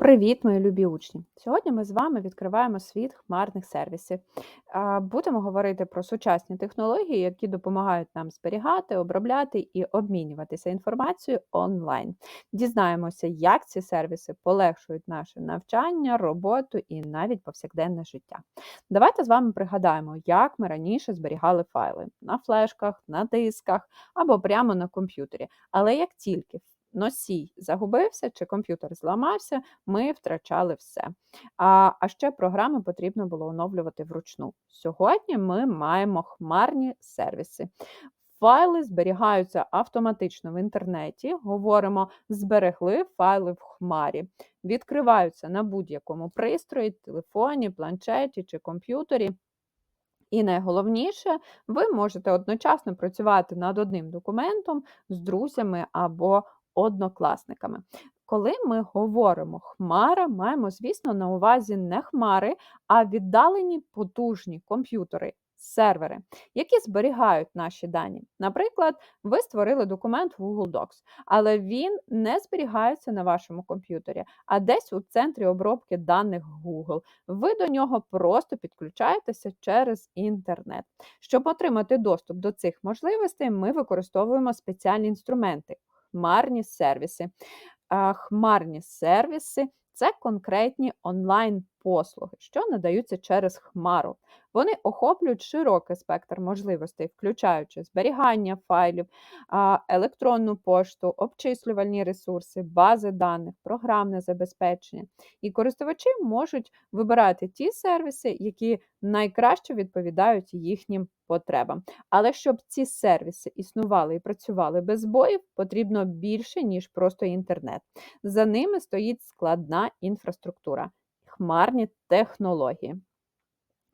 Привіт, мої любі учні! Сьогодні ми з вами відкриваємо світ хмарних сервісів. Будемо говорити про сучасні технології, які допомагають нам зберігати, обробляти і обмінюватися інформацією онлайн. Дізнаємося, як ці сервіси полегшують наше навчання, роботу і навіть повсякденне життя. Давайте з вами пригадаємо, як ми раніше зберігали файли на флешках, на дисках або прямо на комп'ютері. Але як тільки носій загубився чи комп'ютер зламався, ми втрачали все. А, а ще програми потрібно було оновлювати вручну. Сьогодні ми маємо хмарні сервіси. Файли зберігаються автоматично в інтернеті. Говоримо, зберегли файли в хмарі, відкриваються на будь-якому пристрої, телефоні, планшеті чи комп'ютері. І найголовніше, ви можете одночасно працювати над одним документом з друзями або однокласниками. Коли ми говоримо хмара, маємо, звісно, на увазі не хмари, а віддалені потужні комп'ютери. Сервери, які зберігають наші дані. Наприклад, ви створили документ в Google Docs, але він не зберігається на вашому комп'ютері, а десь у центрі обробки даних Google. Ви до нього просто підключаєтеся через інтернет. Щоб отримати доступ до цих можливостей, ми використовуємо спеціальні інструменти хмарні сервіси. Хмарні сервіси це конкретні онлайн-послуги, що надаються через Хмару. Вони охоплюють широкий спектр можливостей, включаючи зберігання файлів, електронну пошту, обчислювальні ресурси, бази даних, програмне забезпечення. І користувачі можуть вибирати ті сервіси, які найкраще відповідають їхнім потребам. Але щоб ці сервіси існували і працювали без збоїв, потрібно більше, ніж просто інтернет. За ними стоїть складна інфраструктура, хмарні технології.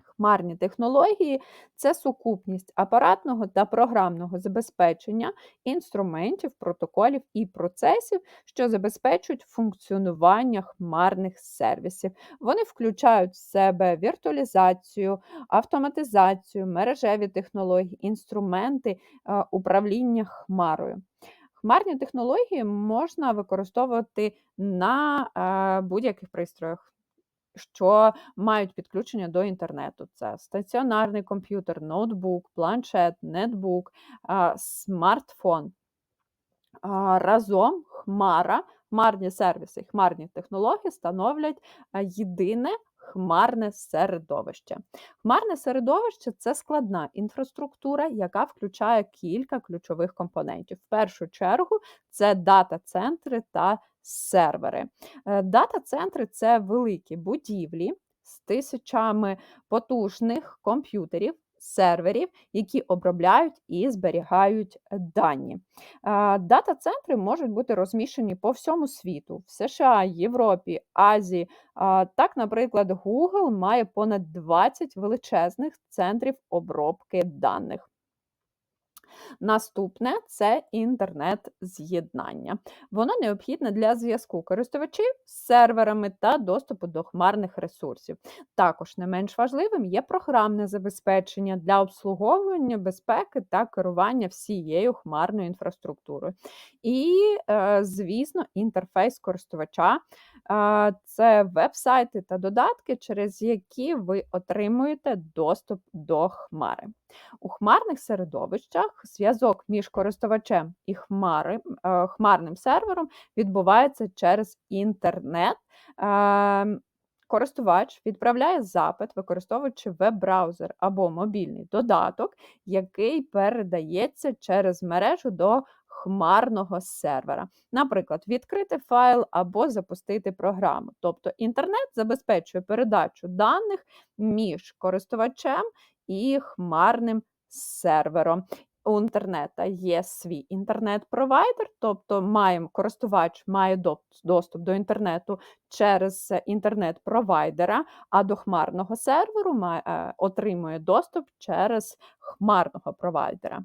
Хмарні технології це сукупність апаратного та програмного забезпечення інструментів, протоколів і процесів, що забезпечують функціонування хмарних сервісів. Вони включають в себе віртуалізацію, автоматизацію, мережеві технології, інструменти е, управління хмарою. Хмарні технології можна використовувати на е, будь-яких пристроях що мають підключення до інтернету. Це стаціонарний комп'ютер, ноутбук, планшет, нетбук, смартфон. Разом хмара, хмарні сервіси, хмарні технології становлять єдине хмарне середовище. Хмарне середовище це складна інфраструктура, яка включає кілька ключових компонентів. В першу чергу це дата-центри та сервери. Е, дата-центри це великі будівлі з тисячами потужних комп'ютерів. Серверів, які обробляють і зберігають дані. Е, дата-центри можуть бути розміщені по всьому світу, в США, Європі, Азії. Так, наприклад, Google має понад 20 величезних центрів обробки даних. Наступне це інтернет-з'єднання. Воно необхідне для зв'язку користувачів з серверами та доступу до хмарних ресурсів. Також не менш важливим є програмне забезпечення для обслуговування безпеки та керування всією хмарною інфраструктурою. І, е, звісно, інтерфейс користувача це веб-сайти та додатки, через які ви отримуєте доступ до хмари. У хмарних середовищах зв'язок між користувачем і хмари, е, хмарним сервером відбувається через інтернет. Ем, користувач відправляє запит, використовуючи веб-браузер або мобільний додаток, який передається через мережу до хмарного сервера. Наприклад, відкрити файл або запустити програму. Тобто інтернет забезпечує передачу даних між користувачем і хмарним сервером. У інтернета є свій інтернет-провайдер, тобто маємо, користувач має доступ до інтернету через інтернет-провайдера, а до хмарного серверу має, е, отримує доступ через хмарного провайдера.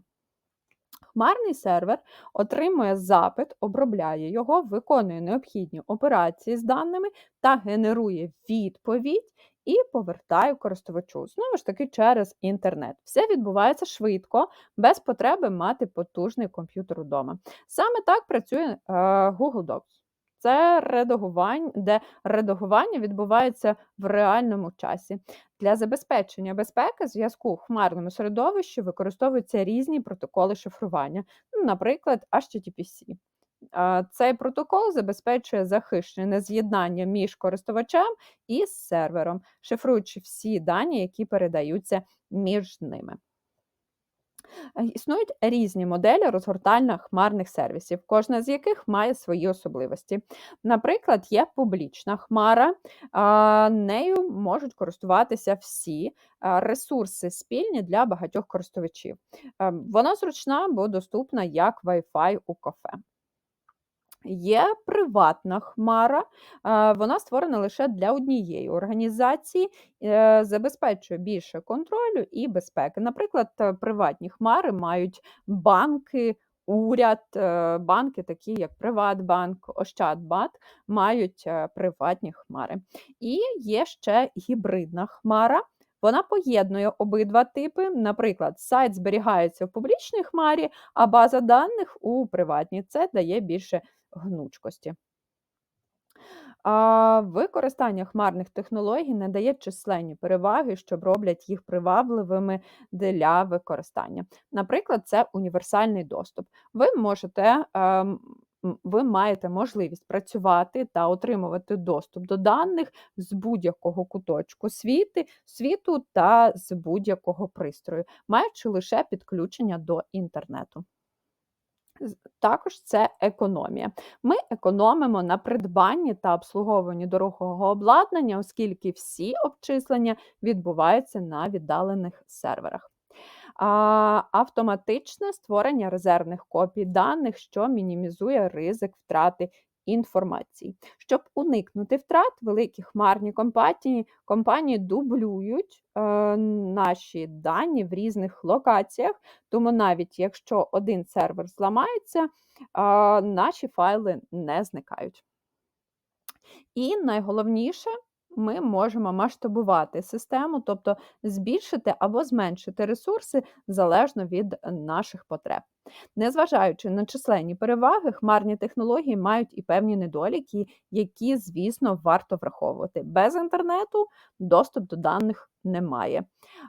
Хмарний сервер отримує запит, обробляє його, виконує необхідні операції з даними та генерує відповідь і повертає користувачу. Знову ж таки, через інтернет. Все відбувається швидко, без потреби мати потужний комп'ютер удома. Саме так працює е, Google Docs. Це редагування, де редагування відбувається в реальному часі. Для забезпечення безпеки зв'язку в хмарному середовищі використовуються різні протоколи шифрування, наприклад, HTTPC. Цей протокол забезпечує захищене з'єднання між користувачем і сервером, шифруючи всі дані, які передаються між ними. Е, існують різні моделі розгортання хмарних сервісів, кожна з яких має свої особливості. Наприклад, є публічна хмара, нею можуть користуватися всі ресурси спільні для багатьох користувачів. Е, вона зручна, бо доступна як Wi-Fi у кафе. Є приватна хмара, вона створена лише для однієї організації, е, забезпечує більше контролю і безпеки. Наприклад, е, приватні хмари мають банки, уряд, е, банки, такі як Приватбанк, Ощадбанк, мають приватні хмари. І є ще гібридна хмара. Вона поєднує обидва типи. Наприклад, сайт зберігається в публічній хмарі, а база даних у приватній. Це дає більше гнучкості. А Використання хмарних технологій надає численні переваги, що роблять їх привабливими для використання. Наприклад, це універсальний доступ. Ви можете. Ви маєте можливість працювати та отримувати доступ до даних з будь-якого куточку світи, світу та з будь-якого пристрою, маючи лише підключення до інтернету. Також це економія. Ми економимо на придбанні та обслуговуванні дорогого обладнання, оскільки всі обчислення відбуваються на віддалених серверах. Автоматичне створення резервних копій даних, що мінімізує ризик втрати інформації. Щоб уникнути втрат, великі хмарні компанії компанії дублюють е, наші дані в різних локаціях, тому навіть якщо один сервер зламається, е, наші файли не зникають. І найголовніше ми можемо масштабувати систему, тобто збільшити або зменшити ресурси залежно від наших потреб. Незважаючи на численні переваги, хмарні технології мають і певні недоліки, які, звісно, варто враховувати. Без інтернету доступ до даних немає.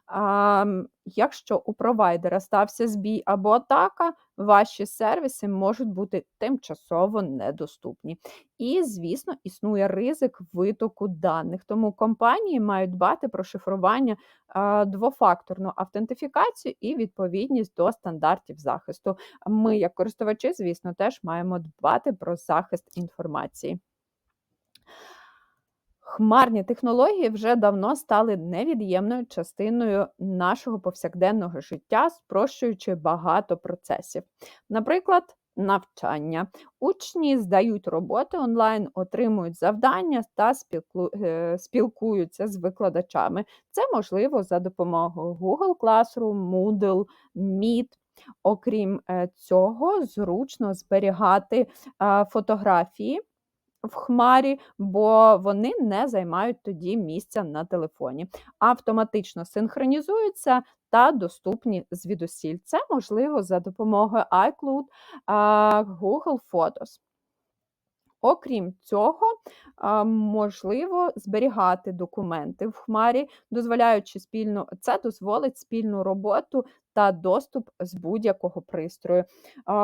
А, Якщо у провайдера стався збій або атака, ваші сервіси можуть бути тимчасово недоступні. І, звісно, існує ризик витоку даних. Тому компанії мають дбати про шифрування, двофакторну автентифікацію і відповідність до стандартів захисту. Ми, як користувачі, звісно, теж маємо дбати про захист інформації. Хмарні технології вже давно стали невід'ємною частиною нашого повсякденного життя, спрощуючи багато процесів. Наприклад, навчання. Учні здають роботи онлайн, отримують завдання та е, спілкуються з викладачами. Це можливо за допомогою Google Classroom, Moodle, Meet. Окрім е, цього, зручно зберігати фотографії в хмарі, бо вони не займають тоді місця на телефоні. Автоматично синхронізуються та доступні звідусіль. Це можливо за допомогою iCloud, Google Photos. Окрім цього, можливо зберігати документи в хмарі, дозволяючи спільну, це дозволить спільну роботу та доступ з будь-якого пристрою.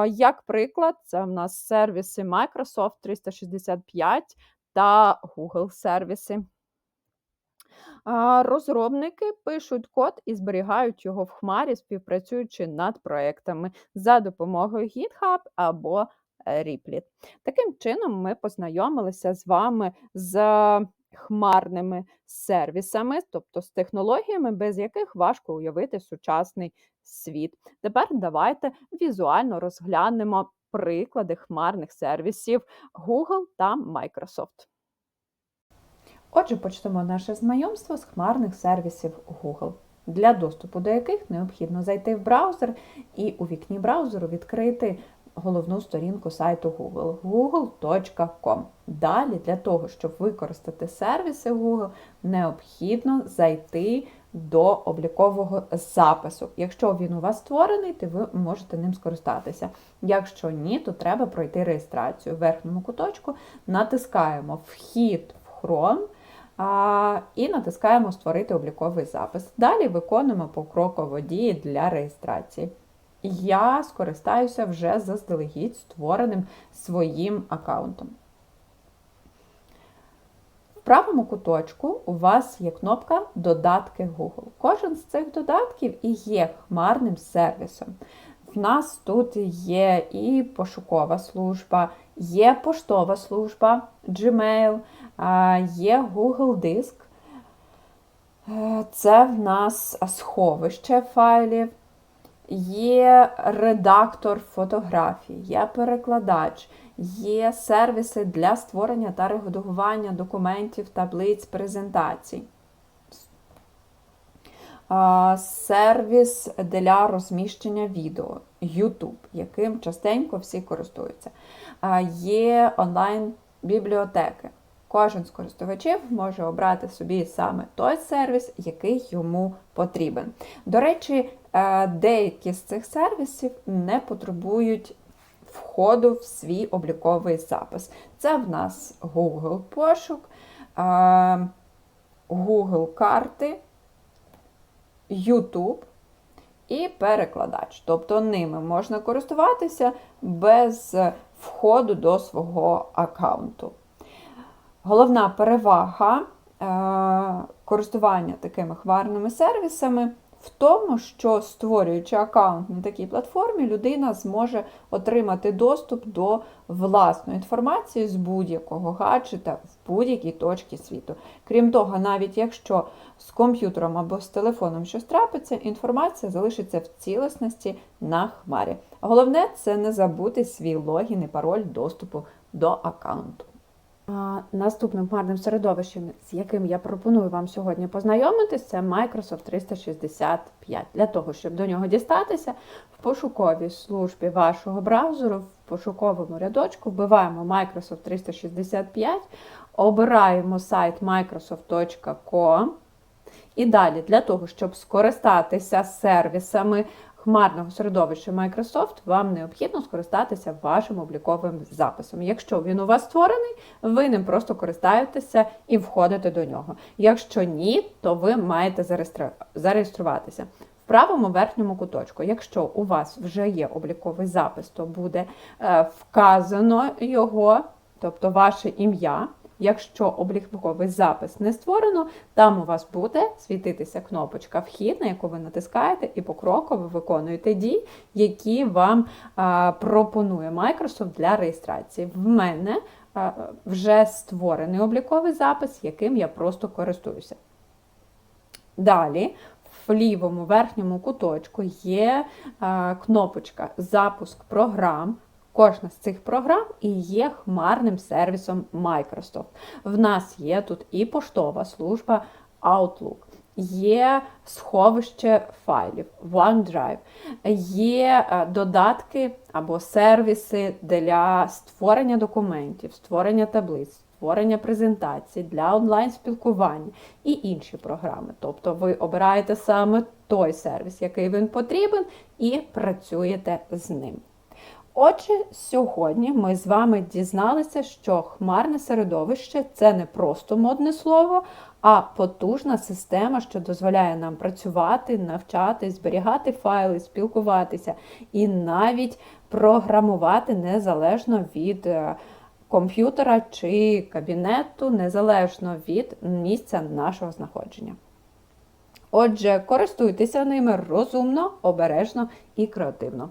Як приклад, це в нас сервіси Microsoft 365 та Google сервіси. Розробники пишуть код і зберігають його в хмарі, співпрацюючи над проектами за допомогою GitHub або Riplet. Таким чином, ми познайомилися з вами з хмарними сервісами, тобто з технологіями, без яких важко уявити сучасний світ. Тепер давайте візуально розглянемо приклади хмарних сервісів Google та Microsoft. Отже, почнемо наше знайомство з хмарних сервісів Google, для доступу до яких необхідно зайти в браузер і у вікні браузеру відкрити головну сторінку сайту Google google.com. Далі, для того, щоб використати сервіси Google, необхідно зайти до облікового запису. Якщо він у вас створений, то ви можете ним скористатися. Якщо ні, то треба пройти реєстрацію. В верхньому куточку натискаємо Вхід в Chrome а, і натискаємо Створити обліковий запис. Далі виконуємо покроково дії для реєстрації. Я скористаюся вже заздалегідь створеним своїм аккаунтом. В правому куточку у вас є кнопка Додатки Google. Кожен з цих додатків і є хмарним сервісом. В нас тут є і пошукова служба, є поштова служба, Gmail, є Google Диск. Е, Це в нас сховище файлів, є редактор фотографій, є перекладач, є сервіси для створення та редагування документів, таблиць, презентацій. Сервіс для розміщення відео YouTube, яким частенько всі користуються. Є онлайн-бібліотеки. Кожен з користувачів може обрати собі саме той сервіс, який йому потрібен. До речі, е, деякі з цих сервісів не потребують входу в свій обліковий запис. Це в нас Google пошук, е, Google карти, YouTube і перекладач. Тобто ними можна користуватися без входу до свого аккаунту. Головна перевага е, користування такими хмарними сервісами в тому, що створюючи аккаунт на такій платформі, людина зможе отримати доступ до власної інформації з будь-якого гаджета в будь-якій точці світу. Крім того, навіть якщо з комп'ютером або з телефоном щось трапиться, інформація залишиться в цілісності на хмарі. Головне це не забути свій логін і пароль доступу до аккаунту. Наступним хмарним середовищем, з яким я пропоную вам сьогодні познайомитись, це Microsoft 365. Для того, щоб до нього дістатися, в пошуковій службі вашого браузеру, в пошуковому рядочку вбиваємо Microsoft 365, обираємо сайт microsoft.com. І далі, для того, щоб скористатися сервісами хмарного середовища Microsoft, вам необхідно скористатися вашим обліковим записом. Якщо він у вас створений, ви ним просто користаєтеся і входите до нього. Якщо ні, то ви маєте зареєструватися. В правому верхньому куточку, якщо у вас вже є обліковий запис, то буде е, вказано його, тобто ваше ім'я. Якщо обліковий запис не створено, там у вас буде світитися кнопочка Вхід, на яку ви натискаєте, і покроково виконуєте дії, які вам пропонує Microsoft для реєстрації. В мене вже створений обліковий запис, яким я просто користуюся. Далі. В лівому верхньому куточку є кнопочка Запуск програм. Кожна з цих програм і є хмарним сервісом Microsoft. В нас є тут і поштова служба Outlook, є сховище файлів OneDrive, є е, додатки або сервіси для створення документів, створення таблиць. Створення презентацій для онлайн-спілкування і інші програми. Тобто ви обираєте саме той сервіс, який він потрібен, і працюєте з ним. Отже, сьогодні ми з вами дізналися, що хмарне середовище це не просто модне слово, а потужна система, що дозволяє нам працювати, навчати, зберігати файли, спілкуватися і навіть програмувати незалежно від е, комп'ютера чи кабінету, незалежно від місця нашого знаходження. Отже, користуйтеся ними розумно, обережно і креативно.